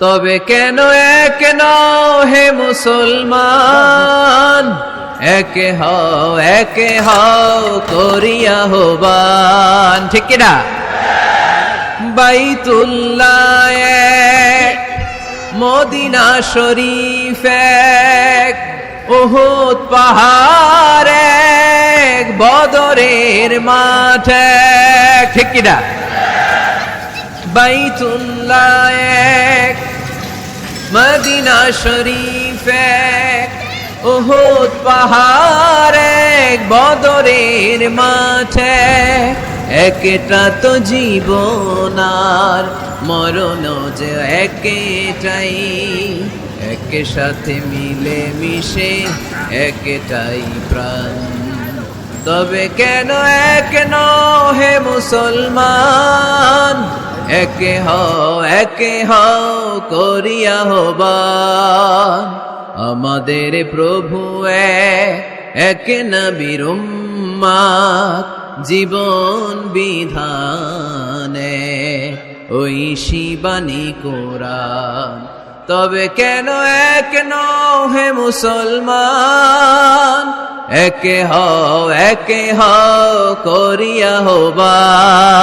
তবে কেন এক হে মুসলমান? একে হও একে হও করিয়া হবান। ঠিক কিনা বাইতুল্লাহ মদিনা শরীফ এক, উহুদ পাহাড় এক, বদরের মাঠ এক। ঠিক কিনা বাইতুল্লাহ মদিনা শরীফ এক উহুদ পাহাড় এক বদরের মাঠে। একটা তো জীবনার মরণ যে একটাই। একে সাথে মিলে মিশে একটাই প্রাণ। তবে কেন এক নও হে মুসলমান? একে হও একে হও, করিয়া হবান আমাদের প্রভু এক নবীর জীবন বিধানে। ওই শিবানী কোরআন, তবে কেন এক হে মুসলমান? একে হও একে হও, করিয়া হবা।